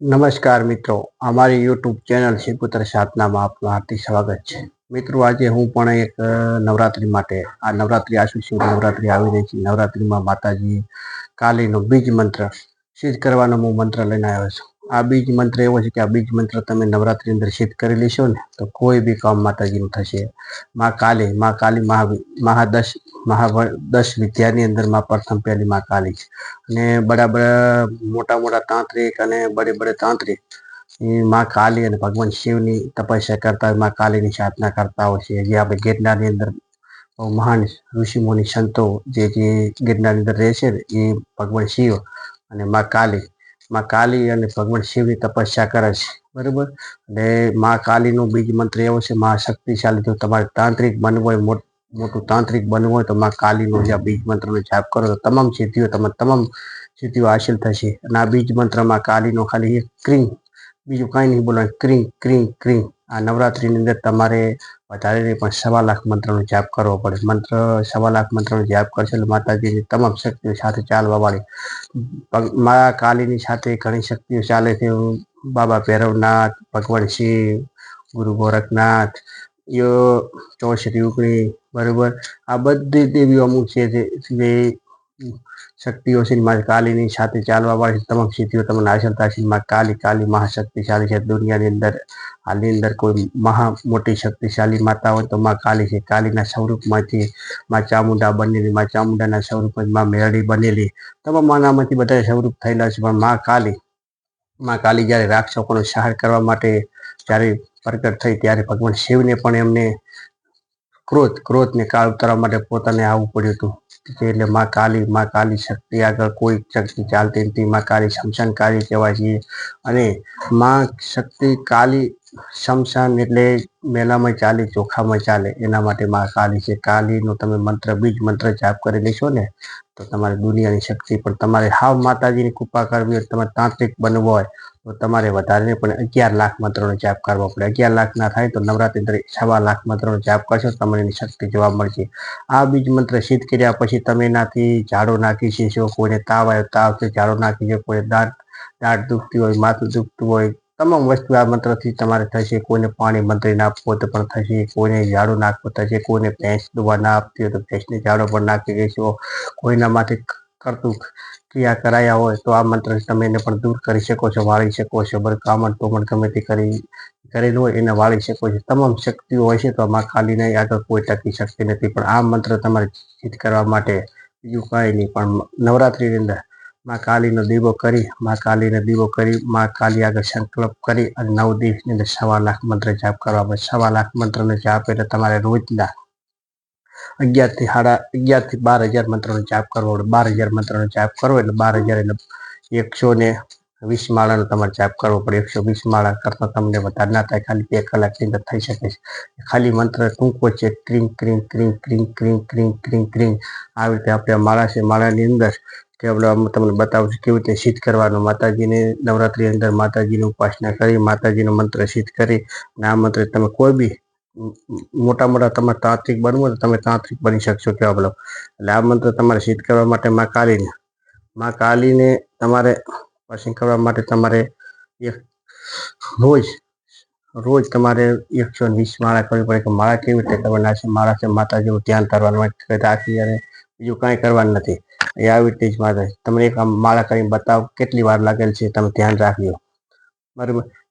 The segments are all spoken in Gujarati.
નમસ્કાર મિત્રો, અમારી યુટ્યુબ ચેનલ શિવપુત્ર સાધનામાં આપનું હાર્દિક સ્વાગત છે. મિત્રો, આજે હું પણ એક નવરાત્રી માટે, આ નવરાત્રી આશુ શિવ નવરાત્રી આવી રહી છે. નવરાત્રીમાં માતાજી કાલીનો બીજ મંત્ર સિદ્ધ કરવાનો હું મંત્ર લઈને આવ્યો છું. આ બીજ મંત્ર એવો છે કે આ બીજ મંત્ર તમે નવરાત્રી અંદર સિદ્ધ કરી લેશો ને, તો કોઈ બી કામ માતાજીનું થશે. માં કાલી માં કાલી મહા મહાદશ મહા દશ વિદ્યાની અંદરમાં પ્રથમ પહેલી માં કાલી છે. અને બડા મોટા મોટા તાંત્રિક અને બડે બડે તાંત્રિકમાં કાલી અને ભગવાન શિવની તપસ્યા કરતા હોય, માં કાલીની સાધના કરતા હોય છે. જે આપણે ગિરનારની અંદર બહુ મહાન ઋષિમુનિ સંતો જે જે ગિરનારની અંદર રહે છે ને, એ ભગવાન શિવ અને માં કાલી માં કાલી અને ભગવાન શિવની તપસ્યા કરે છે. બરોબર? અને માં કાલીનું બીજ મંત્ર એવો છે, માં શક્તિશાળી, જો તમારે તાંત્રિક બનવું હોય, મોટ- તાંત્રિક બનવું હોય, તો માં કાલીનો જે બીજ મંત્રનો જાપ કરો. તો તમામ સિદ્ધિઓ તમારે તમામ સિદ્ધિઓ હાસિલ થશે. અને આ બીજ મંત્રમાં કાલીનો ખાલી એક ક્રિંગ બીજું કાંઈ નહીં બોલવાનું ક્રિંગ ક્રિંગ ક્રિંગ આ નવરાત્રીની અંદર તમારે વધારે નહીં, પણ સવા લાખ મંત્રનો જાપ કરવો પડે. મંત્ર સવા લાખ મંત્રનો જાપ કરશે એટલે માતાજીની તમામ શક્તિઓ સાથે ચાલવા વાળી. મા કાલીની સાથે ઘણી શક્તિઓ ચાલે છે. બાબા ભૈરવનાથ, ભગવાન શિવ, ગુરુ ગોરખનાથ, યો ચોશ્રી ઉકણી બરોબર. આ બધી દેવીઓ અમુક છે જે શક્તિઓ માં કાલીની સાથે ચાલવા વાળી તમામ સિદ્ધિઓ તમને હાંસલ થશે માં કાલી કાલી મહાશક્તિશાળી છે. દુનિયાની અંદર, હાલની અંદર કોઈ મહા મોટી શક્તિશાળી માતા હોય તો માં કાલી છે. કાલીના સ્વરૂપમાંથી માં ચામુંડા બનેલી, માં ચામુંડાના સ્વરૂપમાં માં મેરડી બનેલી. તમામ માનામાંથી બધા સ્વરૂપ થયેલા છે. પણ માં કાલી માં કાલી જ્યારે રાક્ષકોનો સહાર કરવા માટે જ્યારે પ્રગટ થઈ ત્યારે ભગવાન શિવને પણ એમને ક્રોધ, ક્રોધને કાળ ઉતારવા માટે પોતાને આવવું પડ્યું હતું. એટલે માં કાલી માં કાલી શક્તિ આગળ કોઈ શક્તિ ચાલતી નથી. માં કાલી શમશાનકારી કહેવાય છે. અને માં શક્તિ કાલી શમશાન એટલે મેલામાં ચાલે ચોખામાં ચાલે. એના માટે માં કાલી છે. કાલીનો તમે મંત્ર, બીજ મંત્ર જાપ કરી લેશો ને, તો તમારે દુનિયાની શક્તિ પણ તમારે. હાવ માતાજીની કૃપા કરવી હોય તમારે તાંત્રિક બનવું હોય. તો તમારે વધારે પણ અગિયાર લાખ મંત્રોનો જાપ કરવો પડે. અગિયાર લાખ ના થાય તો નવરાત્રી અંદર સવા લાખ મંત્રોનો જાપ કરશો, તમને એની શક્તિ જોવા મળશે. આ બીજ મંત્ર સિદ્ધ કર્યા પછી તમે એનાથી ઝાડો નાખી શકશો કોઈને તાવ આવ્યો તાવથી ઝાડો નાખી શકો કોઈ દાંત દાંત દુખતી હોય, માથું દુખતું હોય, તમામ વસ્તુ આ મંત્રથી તમારે થશે. કોઈને પાણી મંત્રીને આપવું તો પણ થશે, કોઈને ઝાડો નાખવો થશે, કોઈને ભેંસ દુવા ના આપતી હોય તો ભેંસને ઝાડો પણ નાખી દેશો. કોઈના માથે કરતું ક્રિયા કરાયા હોય તો આ મંત્ર તમે એને પણ દૂર કરી શકો છો, વાળી શકો છો. બરકામણ તોમણ ગમે તે કરી, કરેલું હોય એને વાળી શકો છો. તમામ શક્તિઓ હોય છે તો આમાં ખાલી નહીં, આગળ કોઈ ટકી શકતી નથી. પણ આ મંત્ર તમારે જીત કરવા માટે બીજું કાંઈ નહીં. પણ નવરાત્રિની અંદરમાં કાલીનો દીવો કરી, માં કાલીનો દીવો કરી, માં કાલી આગળ સંકલ્પ કરી અને નવ દિવસની અંદર સવા લાખ મંત્ર જાપ કરવા. સવા લાખ મંત્રનો જાપ એટલે તમારે રોજના અગિયારથી સાડા અગિયારથી બાર હજાર મંત્રનો જાપ કરવો બાર હજાર મંત્રનો જાપ કરવો એટલે બાર હજાર એટલે એકસો ને વીસ માળાનો તમારે જાપ કરવો પડે. એકસો વીસ માળા કરતાં તમને વધારે ના થાય. ખાલી બે કલાકની અંદર થઈ શકે છે. ખાલી મંત્ર ટૂંકો છે. ક્રિંગ ક્રિંગ ક્રીમ ક્રિંગ ક્રીમ ક્રિંગ ક્રિંગ ક્રીમ. આવી રીતે આપણે માળા છે. માળાની અંદર કે આપણે તમને બતાવું છું કેવી રીતે સિદ્ધ કરવાનું. માતાજીને નવરાત્રી અંદર માતાજીની ઉપાસના કરી, માતાજીનો મંત્ર સિદ્ધ કરી અને આ મંત્ર તમે કોઈ બી મોટા મોટા તમારે તાંત્રિક બનવું તો તમે તાંત્રિક બની શકશો કેવા બોલો. એટલે આ મંત્ર તમારે સિદ્ધ કરવા માટે માં કાલીને માં કાલીને તમારે ઉપાસના કરવા માટે તમારે એક રોજ રોજ તમારે એકસો વીસ માળા કરવી પડે કે માળા કેવી રીતે કરવાના છે? માળા છે માતાજીનું ધ્યાન કરવાનું રાખી અને બીજું કાંઈ કરવાનું નથી. એ આવી રીતે જ માતા તમને એક માળા કરીને બતાવો, કેટલી વાર લાગેલ છે તમે ધ્યાન રાખજો. બરાબર?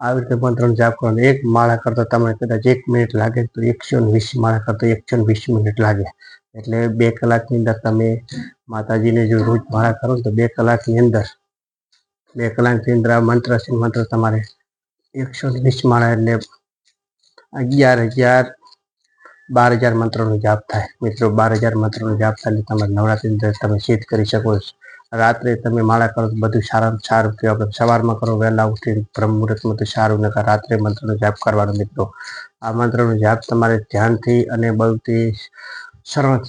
આવી રીતે મંત્રનો જાપ કરવાનો એક માળા કરતા તમને કદાચ એક મિનિટ લાગે તો એકસો વીસ માળા કરતા એકસો વીસ મિનિટ લાગે. એટલે બે કલાકની અંદર તમે માતાજીને જો રોજ માળા કરો તો બે કલાકની અંદર, બે કલાકની અંદર આ મંત્ર છે મંત્ર તમારે એકસો વીસ માળા એટલે અગિયાર હજાર બાર હજાર મંત્રોનો જાપ થાય. મિત્રો, બાર હજાર મંત્રોનો જાપ થાય એટલે તમારે નવરાત્રી અંદર તમે સિદ્ધ કરી શકો છો. રાત્રે તમે માળા કરો બધું સારું કહેવાય. આપણે સવારમાં કરો, વહેલા ઉઠીને બ્રહ્મ મુહૂર્તમાં સારું નકા રાત્રે મંત્રનો જાપ કરવાનો મિત્રો. આ મંત્રનો જાપ તમારે ધ્યાનથી અને બહુથી સરળ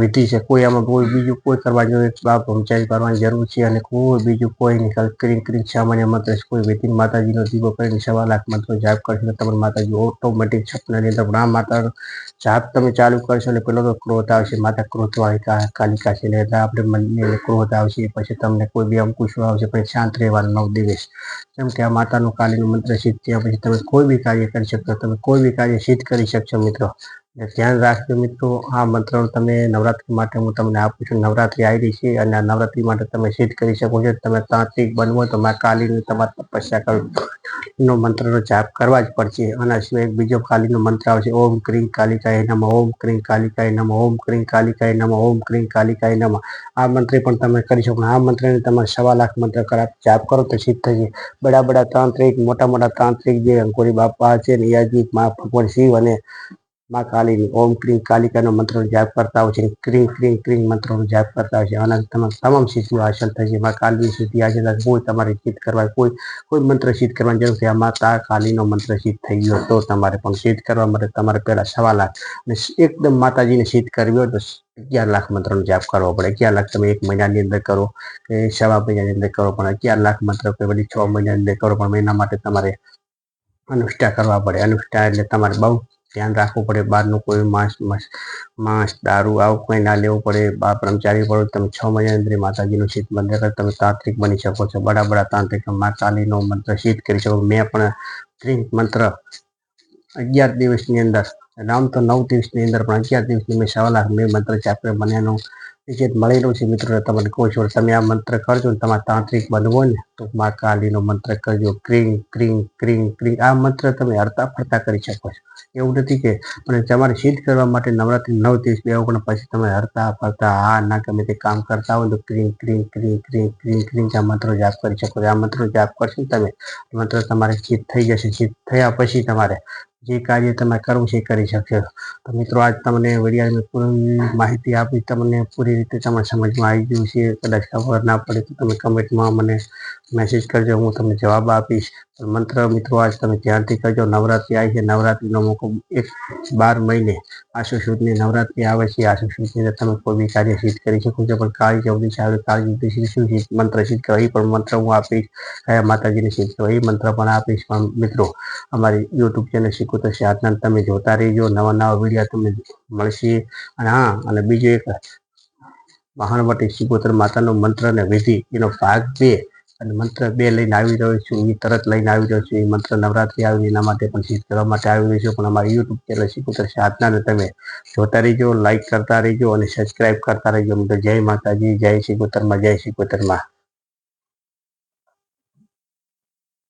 વિધિ છે. કોઈ આમાં કોઈ બીજું કોઈ કરવા જોઈએ બાપ હમચાઈ કરવાની જરૂર છે અને કોઈ બીજું કોઈ નહીં. ક્રિન ક્રિંગ સામાન્ય મંત્ર કોઈ વિધિ માતાજીનો દીવો કરીને સવા લાખ મંત્રો જાપ કરશો તમારી માતાજી ઓટોમેટિક સપનાની અંદર પણ આ માતા જાપ તમે ચાલુ કરશો એટલે પેલો તો ક્રોધ આવશે. માતા ક્રોધવાળી કાલિકા છે એટલે આપણે મનને ક્રોધ આવશે. પછી તમને કોઈ બી અંકુશો આવશે પછી શાંત રહેવાનું નવ દિવસ. કેમ કે આ માતાનું કાલીનું મંત્ર સિદ્ધ થયા પછી તમે કોઈ બી કાર્ય કરી શકશો. તમે કોઈ બી કાર્ય સિદ્ધ કરી શકશો મિત્રો. ધ્યાન રાખજો મિત્રો, આ મંત્ર તમે નવરાત્રી માટે હું તમને આપું છું. નવરાત્રી આવી રહી છે અને આ નવરાત્રી માટે તમે સિદ્ધ કરી શકો છો. તમે તાંત્રિક બનવો તો મા કાલીની તમારે તપસ્યા કરવી નો મંત્રનો જાપ કરવા જ પડશે. અને સિવાય બીજો કાલીનો મંત્ર આવશે ઓમ ક્રીમ કાલિકાય નમ, ઓમ ક્રીમ કાલિકાય નમ, ઓમ ક્રીમ કાલિકાય નમ, ઓમ ક્રીમ કાલિકાય નમ. આ મંત્ર પણ તમે કરી શકો. આ મંત્રને તમે સવા લાખ મંત્ર કરા જાપ કરો તો સિદ્ધ થશે. બડા બડા તાંત્રિક, મોટા મોટા તાંત્રિક જે અંકોરી બાપા છે નિયાજી મા ભગવાન શિવ અને મા કાલીની ઓમ ક્રીમ કાલિકાનો મંત્રનો જાપ કરતા હોય છે ક્રીમ ક્રીમ ક્રીમ મંત્રનો જાપ કરતા હોય છે. આના તમામ તમામ સિદ્ધિઓ હાંસલ છે. મા કાલીની સિદ્ધિ હાંસલ કોઈ તમારે સિદ્ધ કરવા કોઈ કોઈ મંત્ર સિદ્ધ કરવાની જરૂર છે આ માતા કાલીનો મંત્ર સિદ્ધ થઈ ગયો તો તમારે પણ સિદ્ધ કરવા માટે તમારે પહેલાં સવા લાખ અને એકદમ માતાજીને સિદ્ધ કરવી હોય તો અગિયાર લાખ મંત્રનો જાપ કરવો પડે. અગિયાર લાખ તમે એક મહિનાની અંદર કરો, કે સવા મહિનાની અંદર કરો, પણ અગિયાર લાખ મંત્ર વળી છ મહિનાની અંદર કરો, પણ એના માટે તમારે અનુષ્ઠા કરવા પડે. અનુષ્ઠા એટલે તમારે બહુ ધ્યાન રાખવું પડે, બહારનું કોઈ માંસ માંસ દારૂ, આવું કંઈ ના લેવું પડે. બા બ્રહ્મચારી પડો તમે છ મહિના અંદર માતાજીનું શીત મંત્ર કરી, તમે તાંત્રિક બની શકો છો. બડા બડા તાંત્રિક મા કાલીનો મંત્ર શીત કરી શકો. મેં પણ ત્રિંક મંત્ર અગિયાર દિવસની અંદર, રામ તો નવ દિવસની અંદર, પણ અગિયાર દિવસની મેં સવા લાખ મેં મંત્ર ચાપે બન્યાનો વિજેત મળેલો છે મિત્રો તમને કહું છું, તમે આ મંત્ર કરજો ને તમારે તાંત્રિક બનવો ને તો મા કાલીનો મંત્ર કરજો. Crank crank crank crank. આ મંત્ર તમે હરતા ફરતા કરી શકો છો. એવું નથી કે પણ તમારે સિદ્ધ કરવા માટે નવરાત્રી નવ દિવસ બે પણ પછી તમે હરતા ફરતા આ ના, ગમે તે કામ કરતા હોય તો crank crank crank crank crank crank, આ મંત્રો જાપ કરી શકો છો. આ મંત્રો જાપ કરશો ને તમે મંત્ર તમારે સિદ્ધ થઈ જશે. સિદ્ધ થયા પછી તમારે જે કાર્ય તમે કરવું છે એ કરી શકશો. તો મિત્રો, આજ તમને વિડીયાની પૂરી માહિતી આપી, તમને પૂરી રીતે તમને સમજમાં આવી ગયું છે. કદાચ ખબર ના પડે તો તમે કમેન્ટમાં મને મેસેજ કરજો, હું તમને જવાબ આપીશ. મંત્ર મિત્રો, આજ તમે ધ્યાનથી કરજો. નવરાત્રિ આવી છે. નવરાત્રિનો મોકો એક બાર મહિને આશુ સુદની નવરાત્રિ આવે છે. આશુ સુદની તમે કોઈ બી કાર્ય સિદ્ધ કરી શકો છો. પણ કાળી ચૌદી છે આવે કાળી ચૌદી શું છે? મંત્ર સિદ્ધ કરો એ પણ મંત્ર હું આપીશ. કયા માતાજીને સિદ્ધ કરો એ મંત્ર પણ આપીશ. પણ મિત્રો, અમારી યુટ્યુબ ચેનલ શીખો તો સાધના તમે જોતા રહેજો. નવા નવા વીડિયો તમને મળશે. અને હા, અને બીજું એક મહાણવટી શિકોતર માતાનો મંત્ર અને વિધિ એનો ભાગ બે. અને મંત્ર બે લઈને આવી રહ્યો છું એ તરત લઈને આવી રહ્યો છું એ મંત્ર નવરાત્રી આવી, એના માટે પણ સિદ્ધ કરવા માટે આવી રહ્યો છું, પણ અમારી યુટ્યુબ ચેનલ શિકોતર સાધનાને તમે જોતા રહીજો લાઇક કરતા રહીજો અને સબસ્ક્રાઈબ કરતા રહીજો. મિત્રો જય માતાજી, જય શિકોતરમાં જય શિકોતરમાં